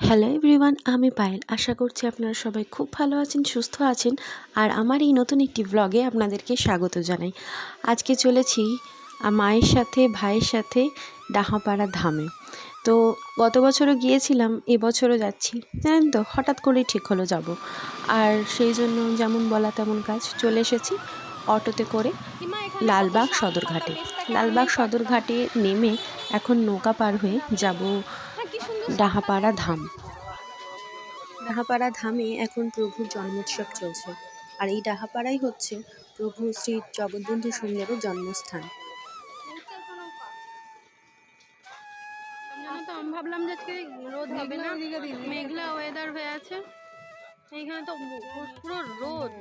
Hello everyone আমি পায়েল। আশা করছি আপনারা সবাই খুব ভালো আছেন, সুস্থ আছেন। আর আমার এই নতুন একটি ব্লগে আপনাদেরকে স্বাগত জানাই। আজকে চলেছি মায়ের সাথে, ভাইয়ের সাথে ডাহাপাড়া ধামে। তো গত বছরও গিয়েছিলাম এবছরও যাচ্ছি। জানেন তো, হঠাৎ করেই ঠিক হলো যাব। আর সেই জন্য যেমন বলা তেমন কাজ, চলে এসেছি অটোতে করে লালবাগ সদরঘাটে। লালবাগ সদরঘাটে নেমে এখন নৌকা পার হয়ে যাব ডাহাপাড়া ধাম। ডাহাপাড়া ধামে এখন প্রভুর জন্মোৎসব চলছে। আর এই ডাহাপাড়াই হচ্ছে প্রভু শ্রী জগৎবন্ধু সুন্দরের জন্মস্থান জানো তো আমি ভাবলাম যে আজকে রোদ হবে না। মেঘলা ওয়েদার হয়ে আছে। এইখানে তো পুরো রোদ।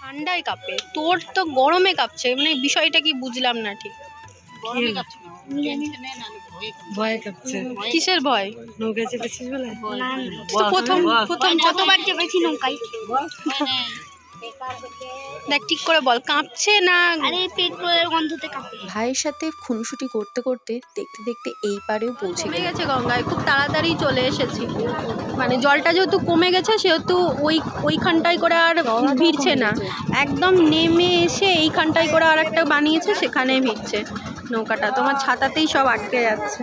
ঠান্ডায় কাঁপে। তোর তো গরমে কাঁপছে। মানে বিষয়টা কি বুঝলাম না ঠিক। ভয় কাঁপছে। কিসের ভয়? নৌকায় চেপেছিস বলে? প্রথম প্রথম কতবার চেপেছি নৌকায়। দেখ ঠিক করে বল কাঁপছে না? আরে পেট্রোলের গন্ধতে কাঁপে। ভাইয়ের সাথে খুনসুটি করতে করতে দেখতে দেখতে এই পারেও পৌঁছে গেছে গঙ্গায় খুব তাড়াতাড়ি চলে এসেছি। মানে জলটা যেহেতু কমে গেছে সেহেতু ওই ওইখানটায় করে আর ভিড়ছে না। একদম নেমে এসে এইখানটায় করে আর একটা বানিয়েছে সেখানে ভিড়ছে নৌকাটা। তোমার ছাতাতেই সব আটকে যাচ্ছে।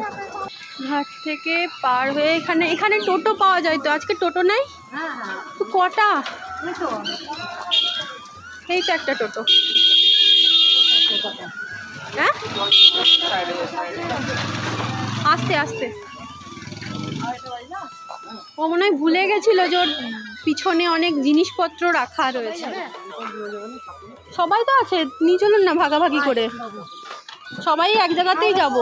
ঘাট থেকে পার হয়ে এখানে এখানে টোটো পাওয়া যায় তো? আজকে টোটো নেই? তো এই তো একটা টোটো। হ্যাঁ? আস্তে আস্তে। ও মনে হয় ভুলে গেছিল যে ওর পিছনে অনেক জিনিসপত্র রাখা রয়েছে। সবাই তো আছে, নিয়ে চলুন না ভাগাভাগি করে। সবাই এক জায়গাতেই যাব।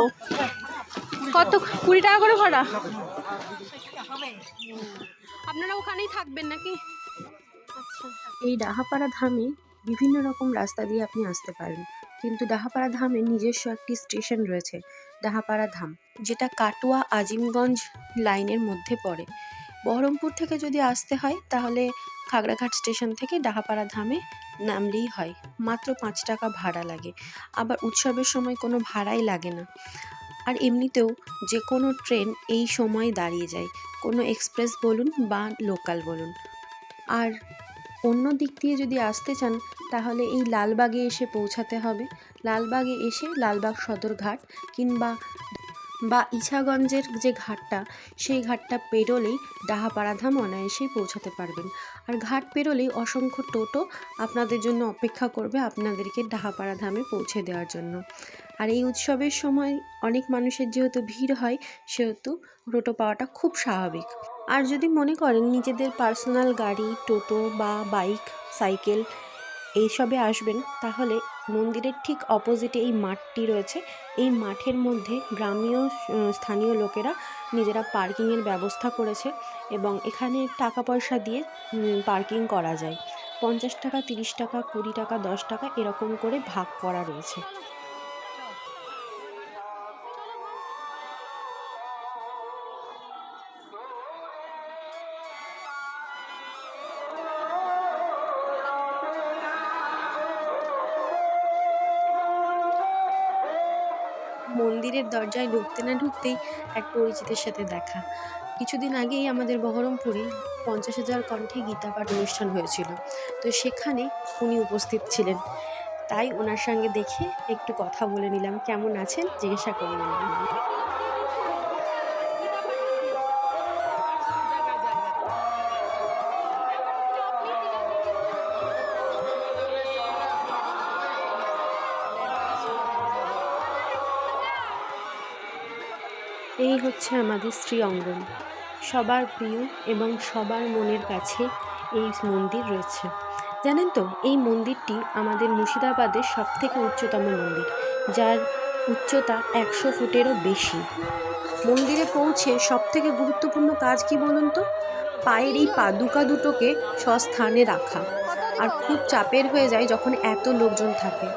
কত কুড়ি টাকা করে ভাড়া? আপনারা ওখানেই থাকবেন নাকি? এই ডাহাপাড়া ধামে বিভিন্ন রকম রাস্তা দিয়ে আপনি আসতে পারেন। কিন্তু ডাহাপাড়া ধামে নিজস্ব একটি স্টেশন রয়েছে, ডাহাপাড়া ধাম, যেটা কাটোয়া আজিমগঞ্জ লাইনের মধ্যে পড়ে। বহরমপুর থেকে যদি আসতে হয়, তাহলে খাগড়াঘাট স্টেশন থেকে ডাহাপাড়া ধামে নামলেই হয়। মাত্র পাঁচ টাকা ভাড়া লাগে। আবার উৎসবের সময় কোনো ভাড়াই লাগে না। আর এমনিতেও যে কোনো ট্রেন এই সময় দাঁড়িয়ে যায়। কোনো এক্সপ্রেস বলুন বা লোকাল বলুন। আর অন্য দিক দিয়ে যদি আসতে চান, তাহলে এই লালবাগে এসে পৌঁছাতে হবে। লালবাগে এসে লালবাগ সদরঘাট কিংবা বা ইছাগঞ্জের যে ঘাটটা, সেই ঘাটটা পেরোলেই ডাহাপাড়া ধাম অনায়াসেই পৌঁছাতে পারবেন। আর ঘাট পেরোলেই অসংখ্য টোটো আপনাদের জন্য অপেক্ষা করবে আপনাদেরকে ডাহাপাড়া ধামে পৌঁছে দেওয়ার জন্য। আর এই উৎসবের সময় অনেক মানুষের যেহেতু ভিড় হয়, সেহেতু টোটো পাওয়াটা খুব স্বাভাবিক। আর যদি মনে করেন নিজেদের পার্সোনাল গাড়ি, টোটো বা বাইক, সাইকেল এইসবে আসবেন, তাহলে মন্দিরের ঠিক অপোজিটে এই মাঠটি রয়েছে। এই মাঠের মধ্যে গ্রামীয় স্থানীয় লোকেরা নিজেরা পার্কিংয়ের ব্যবস্থা করেছে এবং এখানে টাকা পয়সা দিয়ে পার্কিং করা যায়। পঞ্চাশ টাকা, তিরিশ টাকা, কুড়ি টাকা, দশ টাকা এরকম করে ভাগ করা রয়েছে। মন্দিরের দরজায় ঢুকতে না ঢুকতেই এক পরিচিতের সাথে দেখা। কিছুদিন আগেই আমাদের বহরমপুরে পঞ্চাশ হাজার কণ্ঠে গীতা পাঠ অনুষ্ঠান হয়েছিল। তো সেখানে উনি উপস্থিত ছিলেন। তাই ওনার সঙ্গে দেখে একটু কথা বলে নিলাম। কেমন আছেন? জিজ্ঞাসা করে নিলাম। হচ্ছে আমাদের শ্রী অঙ্গন। সবার প্রিয় এবং সবার মনের কাছে এই মন্দির রয়েছে। জানেন তো, এই মন্দিরটি আমাদের মুর্শিদাবাদের সবথেকে উচ্চতম মন্দির, যার উচ্চতা একশো ফুটেরও বেশি। মন্দিরে পৌঁছে সবথেকে গুরুত্বপূর্ণ কাজ কি বলুন তো? পায়ের এই পাদুকা দুটোকে স্বস্থানে রাখা। আর খুব চাপের হয়ে যায় যখন এত লোকজন থাকে।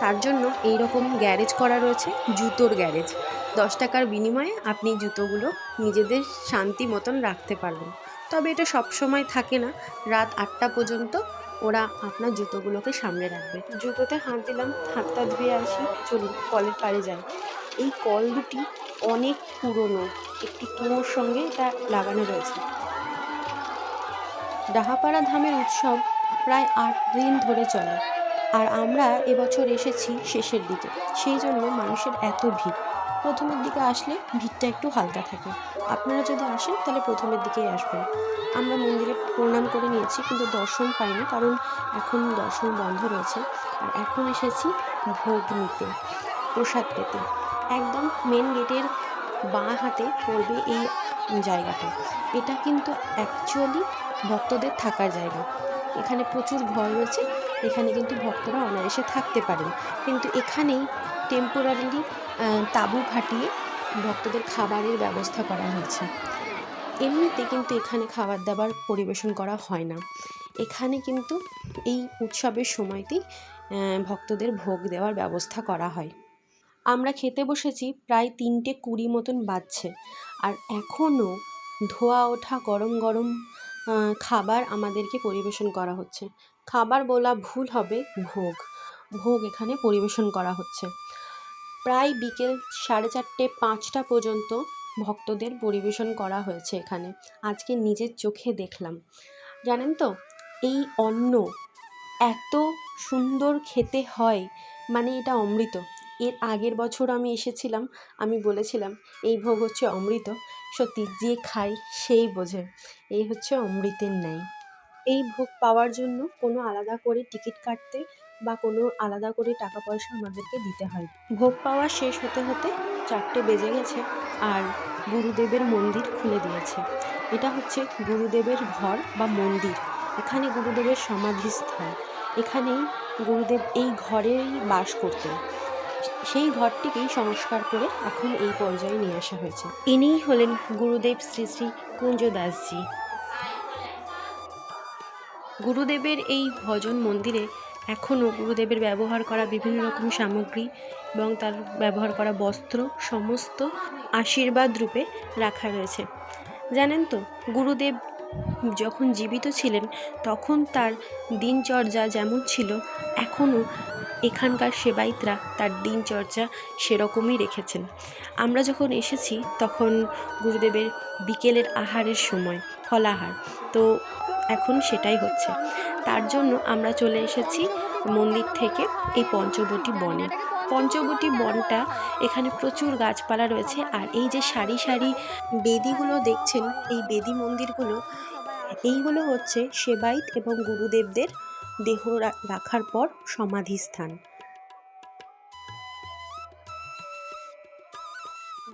তার জন্য এই রকম গ্যারেজ করা রয়েছে, জুতোর গ্যারেজ। দশ টাকার বিনিময়ে আপনি জুতোগুলো নিজেদের শান্তি মতন রাখতে পারবেন। তবে এটা সব সময় থাকে না, রাত আটটা পর্যন্ত ওরা আপনার জুতোগুলোকে সামনে রাখবে। জুতোতে হাত দিলাম, হাতটা ধুয়ে আসি, চলুন কলের পাড়ে যাই। এই কল দুটি অনেক পুরনো, একটি কুয়োর সঙ্গে এটা লাগানো রয়েছে। ডাহাপাড়া ধামের উৎসব প্রায় আট দিন ধরে চলে, আর আমরা এবছর এসেছি শেষের দিকে। সেই জন্য মানুষের এত ভিড়। প্রথমের দিকে আসলে ভিড়টা একটু হালকা থাকে। আপনারা যদি আসেন, তাহলে প্রথমের দিকেই আসবেন। আমরা মন্দিরে প্রণাম করে নিয়েছি, কিন্তু দর্শন পাইনি, কারণ এখন দর্শন বন্ধ রয়েছে। আর এখন এসেছি ভোগ নিতে, প্রসাদ পেতে। একদম মেন গেটের বাঁ হাতে পড়বে এই জায়গাটা। এটা কিন্তু অ্যাকচুয়ালি ভক্তদের থাকার জায়গা। এখানে প্রচুর ঘর রয়েছে, এখানে কিন্তু ভক্তরা অনায়াসে থাকতে পারেন। কিন্তু এখানেই টেম্পোরারিলি তাঁবু খাটিয়ে ভক্তদের খাবারের ব্যবস্থা করা হয়েছে। এমনিতে কিন্তু এখানে খাবার দাবার পরিবেশন করা হয় না। এখানে কিন্তু এই উৎসবের সময়তেই ভক্তদের ভোগ দেওয়ার ব্যবস্থা করা হয়। আমরা খেতে বসেছি প্রায় তিনটে কুড়ি মতন বাজছে। আর এখনও ধোয়া ওঠা গরম গরম খাবার আমাদেরকে পরিবেশন করা হচ্ছে। খাবার বলা ভুল হবে ভোগ। ভোগ এখানে পরিবেশন করা হচ্ছে। প্রায় বিকেল সাড়ে চারটে পাঁচটা পর্যন্ত ভক্তদের পরিবেশন করা হয়েছে এখানে। আজকে নিজের চোখে দেখলাম। জানেন তো, এই অন্ন এত সুন্দর খেতে হয় মানে এটা অমৃত। এর আগের বছর আমি এসেছিলাম, আমি বলেছিলাম, এই ভোগ হচ্ছে অমৃত। সত্যি যে খাই সেই বোঝে। এই হচ্ছে অমৃতের ন্যায়। এই ভোগ পাওয়ার জন্য কোনো আলাদা করে টিকিট কাটতে বা কোনো আলাদা করে টাকা পয়সা আমাদেরকে দিতে হয়। ভোগ পাওয়া শেষ হতে হতে চারটে বেজে গেছে আর গুরুদেবের মন্দির খুলে দিয়েছে। এটা হচ্ছে গুরুদেবের ঘর বা মন্দির। এখানে গুরুদেবের সমাধিস্থল। এখানেই গুরুদেব এই ঘরেই বাস করতেন। সেই ঘরটিকেই সংস্কার করে এখন এই পর্যায়ে নিয়ে আসা হয়েছে। ইনিই হলেন গুরুদেব শ্রী শ্রী কুঞ্জদাসজি। গুরুদেবের এই ভজন মন্দিরে এখনও গুরুদেবের ব্যবহার করা বিভিন্ন রকম সামগ্রী এবং তার ব্যবহার করা বস্ত্র সমস্ত আশীর্বাদ রূপে রাখা রয়েছে। জানেন তো, গুরুদেব যখন জীবিত ছিলেন, তখন তার দিনচর্যা যেমন ছিল, এখনও এখানকার সেবায়িতরা তার দিনচর্যা সেরকমই রেখেছেন। আমরা যখন এসেছি, তখন গুরুদেবের বিকেলের আহারের সময়, ফলাহার। তো এখন সেটাই হচ্ছে। তার জন্য আমরা চলে এসেছি মন্দির থেকে এই পঞ্চবটি বনে। পঞ্চবটী বনটা, এখানে প্রচুর গাছপালা রয়েছে। আর এই যে সারি সারি বেদিগুলো দেখছেন, এই বেদি মন্দিরগুলো এইগুলো হচ্ছে সেবাইত এবং গুরুদেবদের দেহ রাখার পর সমাধিস্থান।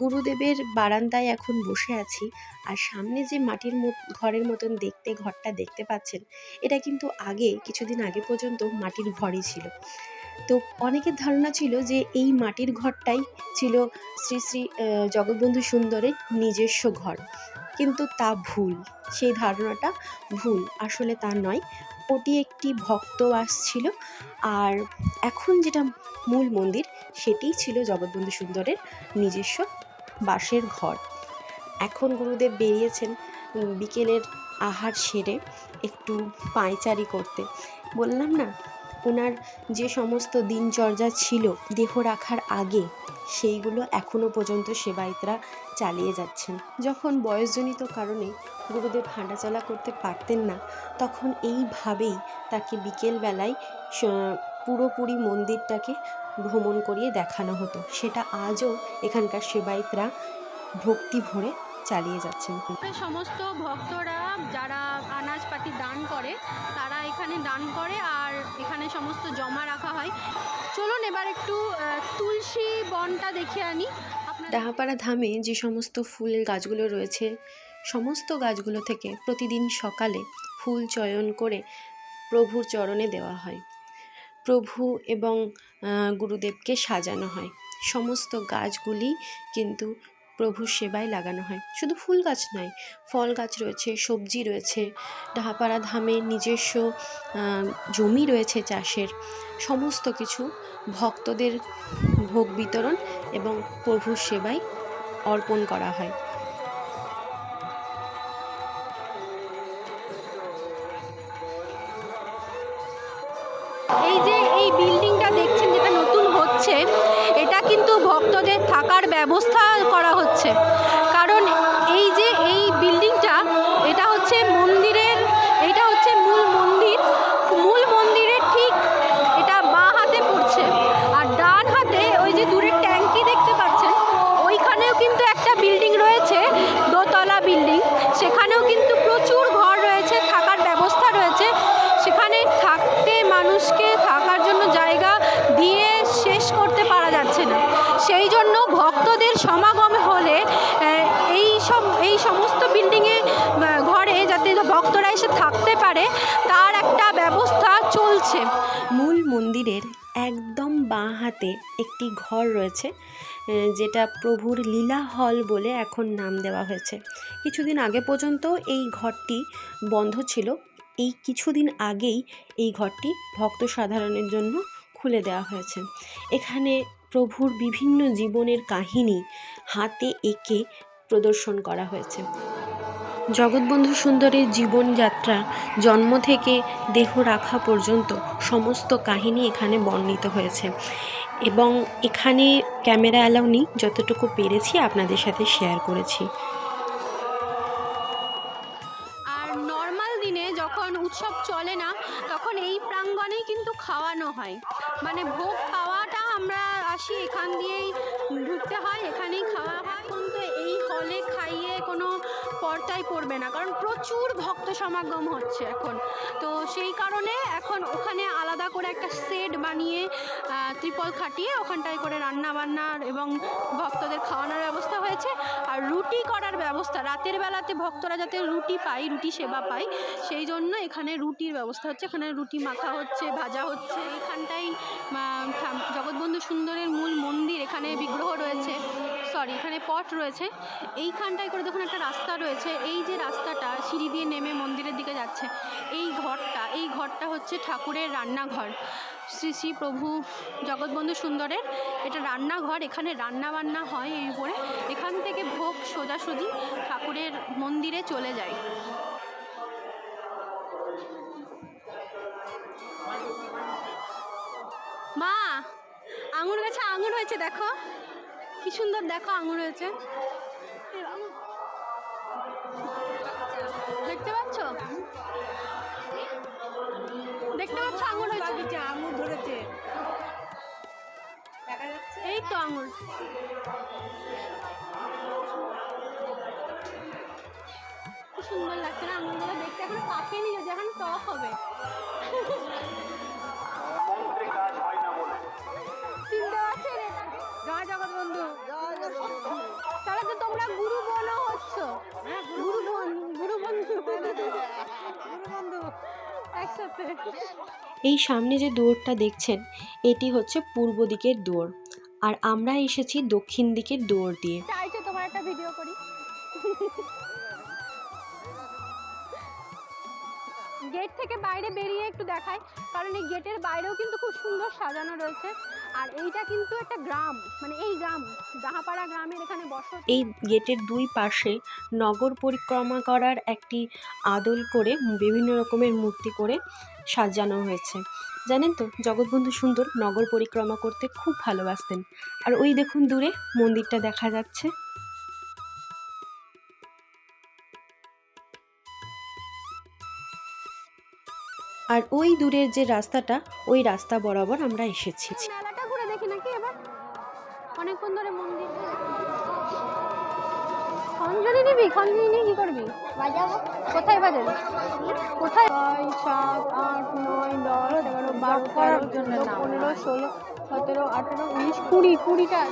গুরুদেবের বারান্দায় এখন বসে আছি, আর সামনে যে মাটির ঘরের মতন দেখতে, ঘরটা দেখতে পাচ্ছেন, এটা কিন্তু আগে, কিছুদিন আগে পর্যন্ত মাটির ঘরই ছিল। তো অনেকের ধারণা ছিল যে এই মাটির ঘরটাই ছিল শ্রী শ্রী জগৎবন্ধু সুন্দরের নিজস্ব ঘর। কিন্তু তা ভুল, সেই ধারণাটা ভুল। আসলে তা নয়, ওটি একটি ভক্তবাস ছিল আর এখন যেটা মূল মন্দির সেটিই ছিল জগৎবন্ধু সুন্দরের নিজস্ব বাসের ঘর। এখন গুরুদেব বেরিয়েছেন বিকেলের আহার সেরে একটু পায়চারি করতে। বললাম না ওনার যে সমস্ত দিনচর্যা ছিল দেহ রাখার আগে, সেইগুলো এখনও পর্যন্ত সেবায়িতরা চালিয়ে যাচ্ছেন। যখন বয়সজনিত কারণে গুরুদেব হাঁটাচলা করতে পারতেন না, তখন এইভাবেই তাকে বিকেলবেলায় পুরোপুরি মন্দিরটাকে ভ্রমণ করিয়ে দেখানো হতো। সেটা আজও এখানকার সেবায়িতরা ভক্তি ভরে চালিয়ে যাচ্ছেন। সমস্ত ভক্তরা যারা আনাজপাতি দান করে তারা এখানে দান করে আর এখানে সমস্ত জমা রাখা হয়। চলুন এবার একটু তুলসী বনটা দেখে আনি। ডাহাপাড়া ধামে যে সমস্ত ফুল গাছগুলো রয়েছে সমস্ত গাছগুলো থেকে প্রতিদিন সকালে ফুল চয়ন করে প্রভুর চরণে দেওয়া হয়। প্রভু এবং গুরুদেবকে সাজানো হয়। সমস্ত গাছগুলি কিন্তু প্রভুর সেবায় লাগানো হয়। শুধু ফুল গাছ নয় ফল গাছ রয়েছে, সবজি রয়েছে, ডাহাপাড়া ধামে নিজস্ব জমি রয়েছে চাষের। সমস্ত কিছু ভক্তদের ভোগ বিতরণ এবং প্রভুর সেবায় অর্পণ করা হয়। এই যে এই বিল্ডিংটা দেখছেন যেটা নতুন হচ্ছে, এটা কিন্তু ভক্তদের থাকার ব্যবস্থা হচ্ছে বাঁ একটি ঘর রয়েছে যেটা প্রভুর লীলা হল বলে এখন নাম দেওয়া হয়েছে। কিছুদিন আগে পর্যন্ত এই ঘরটি বন্ধ ছিল। এই কিছুদিন আগেই এই ঘরটি ভক্ত সাধারণের জন্য খুলে দেওয়া হয়েছে। এখানে প্রভুর বিভিন্ন জীবনের কাহিনী হাতে এঁকে প্রদর্শন করা হয়েছে। জগৎবন্ধু সুন্দরের জীবনযাত্রা, জন্ম থেকে দেহ রাখা পর্যন্ত সমস্ত কাহিনী এখানে বর্ণিত হয়েছে। এবং এখানে ক্যামেরা অ্যালাউ নেই, যতটুকু পেরেছি আপনাদের সাথে শেয়ার করেছি। আর নর্মাল দিনে যখন উৎসব চলে না, তখন এই প্রাঙ্গণেই কিন্তু খাওয়ানো হয়। মানে ভোগ পাওয়াটা আমরা আসি এখান দিয়েই ঢুকতে হয়, এখানেই খাওয়া হয়। এখন তো এই হলে খাইয়ে কোনো পর্তায় পড়বে না। কারণ প্রচুর ভক্ত সমাগম হচ্ছে এখন। তো সেই কারণে এখন ওখানে আলাদা করে একটা সেট বানিয়ে ত্রিপল খাটিয়ে ওখানটায় করে রান্না বান্নার এবং ভক্তদের খাওয়ানোর ব্যবস্থা হয়েছে। আর রুটি করার ব্যবস্থা, রাতের বেলাতে ভক্তরা যাতে রুটি পায়, রুটি সেবা পায়, সেই জন্য এখানে রুটির ব্যবস্থা হচ্ছে। এখানে রুটি মাখা হচ্ছে, ভাজা হচ্ছে। এখানটাই জগৎবন্ধু সুন্দরের মূল মন্দির। এখানে বিগ্রহ রয়েছে সরি এখানে পট রয়েছে। এইখানটায় করে দেখুন একটা রাস্তা রয়েছে। এই যে রাস্তাটা সিঁড়ি দিয়ে নেমে মন্দিরের দিকে যাচ্ছে, এই ঘরটা এই ঘরটা হচ্ছে ঠাকুরের রান্নাঘর। শ্রী শ্রী প্রভু জগৎবন্ধু সুন্দরের এটা রান্নাঘর, এখানে রান্না বান্না হয় এই উপরে। এখান থেকে ভোগ সোজাসুজি ঠাকুরের মন্দিরে চলে যায়। মা, আঙুর গাছে আঙুর হয়েছে, দেখো। কি সুন্দর দেখো আঙুর হয়েছে। দেখতে পাচ্ছ? দেখতে পাচ্ছ আঙুর হয়েছে? আঙুর ধরেছে। এই তো আঙুর সুন্দর লাগছে না আঙুরগুলো দেখতে। এখন পাকেনি যদি এখন টক হবে। তোমরা গুরু বন হচ্ছ। হ্যাঁ গুরু বোন গুরু বন্ধু। গুরুবন্ধু একসাথে। এই সামনে যে দুয়ারটা দেখছেন এটি হচ্ছে পূর্ব দিকের দুয়ার আর আমরা এসেছি দক্ষিণ দিকের দুয়ার দিয়ে। তোমার একটা ভিডিও করি? গেট থেকে বাইরে বেরিয়ে একটু দেখাই, কারণ এই গেটের বাইরেও কিন্তু খুব সুন্দর সাজানো রয়েছে। আর এইটা কিন্তু একটা গ্রাম মানে এই গ্রাম জাহাপাড়া গ্রামের এখানে বসত। এই গেটের দুই পাশে নগর পরিক্রমা করার একটি আদল করে বিভিন্ন রকমের মূর্তি করে সাজানো হয়েছে। জানেন তো, জগৎবন্ধু সুন্দর নগর পরিক্রমা করতে খুব ভালোবাসতেন। আর ওই দেখুন দূরে মন্দিরটা দেখা যাচ্ছে। আর ওই দূরের যে রাস্তাটা, ওই রাস্তা বরাবর আমরা এসেছি। ঘুরে দেখি নাকি এবার? খঞ্জনি করবি? কোথায় সাত, আট, নয়, দশ সতেরো, আঠেরো, উনিশ, কুড়ি, কুড়িটা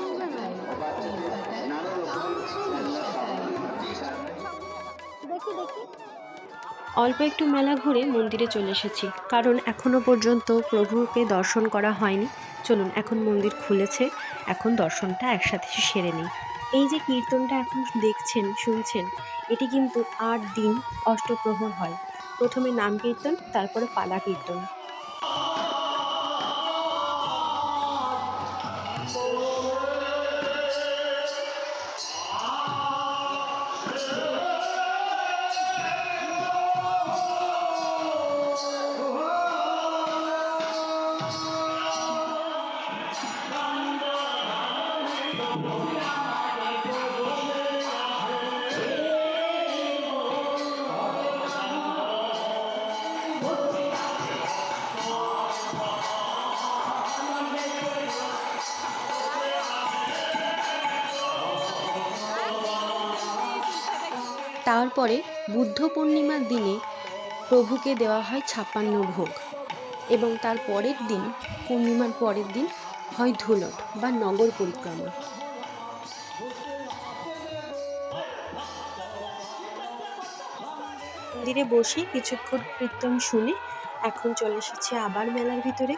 অল্প একটু মেলা ঘুরে মন্দিরে চলে এসেছি। কারণ এখনও পর্যন্ত প্রভুকে দর্শন করা হয়নি। চলুন, এখন মন্দির খুলেছে। এখন দর্শনটা একসাথে সেরে নিই। এই যে কীর্তনটা এখন দেখছেন, শুনছেন, এটি কিন্তু আট দিন অষ্টপ্রহর হয়। প্রথমে নাম কীর্তন, তারপরে পালা কীর্তন। তারপরে বুদ্ধ পূর্ণিমার দিনে প্রভুকে দেওয়া হয় ছাপ্পান্ন ভোগ এবং তার পরের দিন, পূর্ণিমার পরের দিন হয় ধুলট বা নগর পরিক্রমা। মন্দিরে বসে কিছুক্ষণ কীর্তন শুনে এখন চলে এসেছে আবার মেলার ভিতরে।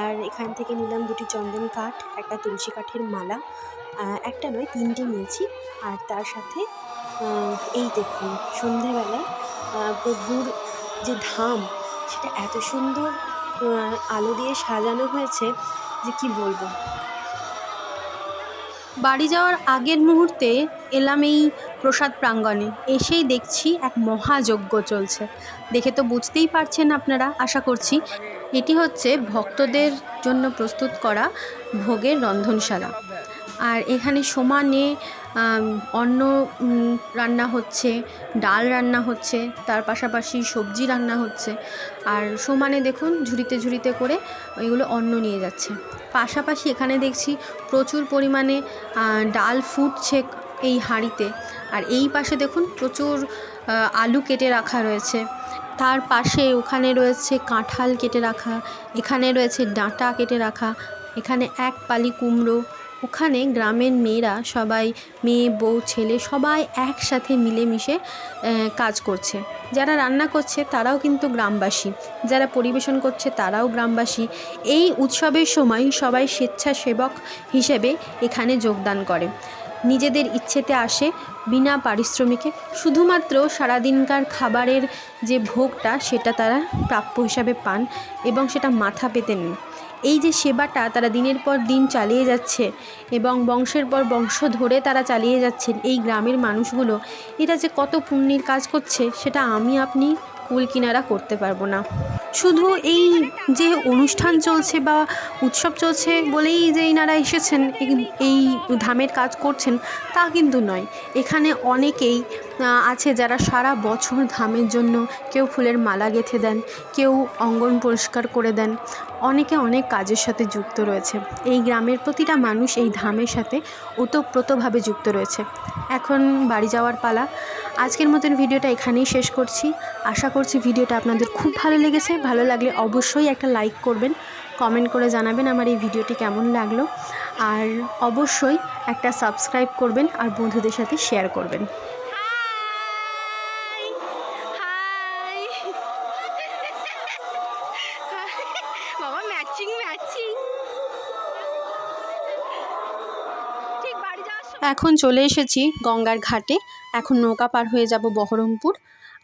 আর এখান থেকে নিলাম দুটি চন্দন কাঠ, একটা তুলসী কাঠের মালা একটা নয়, তিনটে নিয়েছি। আর তার সাথে এই দেখুন সন্ধেবেলায় প্রভুর যে ধাম, সেটা এত সুন্দর আলো দিয়ে সাজানো হয়েছে। যে কি বলব? বাড়ি যাওয়ার আগের মুহূর্তে এলাম এই প্রসাদ প্রাঙ্গণে। এসেই দেখছি এক মহাযজ্ঞ চলছে। দেখে তো বুঝতেই পারছেন আপনারা, আশা করছি। এটি হচ্ছে ভক্তদের জন্য প্রস্তুত করা ভোগের রন্ধনশালা। আর এখানে সমানে অন্ন রান্না হচ্ছে, ডাল রান্না হচ্ছে, তার পাশাপাশি সবজি রান্না হচ্ছে। আর সমানে দেখুন, ঝুড়িতে ঝুড়িতে করে এগুলো অন্ন নিয়ে যাচ্ছে। পাশাপাশি এখানে দেখছি প্রচুর পরিমাণে ডাল ফুটছে এই হাঁড়িতে। আর এই পাশে দেখুন, প্রচুর আলু কেটে রাখা রয়েছে। তার পাশে ওখানে রয়েছে কাঁঠাল কেটে রাখা, এখানে রয়েছে ডাঁটা কেটে রাখা, এখানে এক পালি কুমড়ো ওখানে গ্রামের মেয়েরা সবাই, মেয়ে, বউ, ছেলে সবাই একসাথে মিলেমিশে কাজ করছে। যারা রান্না করছে তারাও কিন্তু গ্রামবাসী। যারা পরিবেশন করছে তারাও গ্রামবাসী। এই উৎসবের সময় সবাই স্বেচ্ছাসেবক হিসেবে এখানে যোগদান করে। নিজেদের ইচ্ছেতে আসে বিনা পারিশ্রমিকে। শুধুমাত্র সারাদিনকার খাবারের যে ভোগটা সেটা তারা প্রাপ্য হিসাবে পান এবং সেটা মাথা পেতে নেন। এই যে সেবাটা তারা দিনের পর দিন চালিয়ে যাচ্ছে এবং বংশের পর বংশ ধরে তারা চালিয়ে যাচ্ছেন এই গ্রামের মানুষগুলো, এরা যে কত পুণ্যের কাজ করছে সেটা আমি আপনি কুল কিনারা করতে পারব না। শুধু এই যে অনুষ্ঠান চলছে বা উৎসব চলছে বলেই যে এনারা এসেছেন, এই- ধামের কাজ করছেন তা কিন্তু নয়। এখানে অনেকেই আছে যারা সারা বছর ধামের জন্য কেউ ফুলের মালা গেঁথে দেন, কেউ অঙ্গন পরিষ্কার করে দেন। অনেকে অনেক কাজের সাথে যুক্ত রয়েছে। এই গ্রামের প্রতিটা মানুষ এই ধামের সাথে ওতপ্রোতভাবে যুক্ত রয়েছে। এখন বাড়ি যাওয়ার পালা। আজকের মতন ভিডিওটা এখানেই শেষ করছি। আশা করছি ভিডিওটা আপনাদের খুব ভালো লেগেছে। ভালো লাগলে অবশ্যই একটা লাইক করবেন, কমেন্ট করে জানাবেন আমার এই ভিডিওটি কেমন লাগল। আর অবশ্যই একটা সাবস্ক্রাইব করবেন আর বন্ধুদের সাথে শেয়ার করবেন। এখন চলে এসেছি গঙ্গার ঘাটে। এখন নৌকা পার হয়ে যাব বহরমপুর।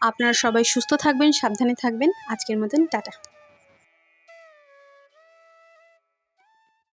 আপনারা সবাই সুস্থ থাকবেন, সাবধানে থাকবেন। আজকের মতন টাটা।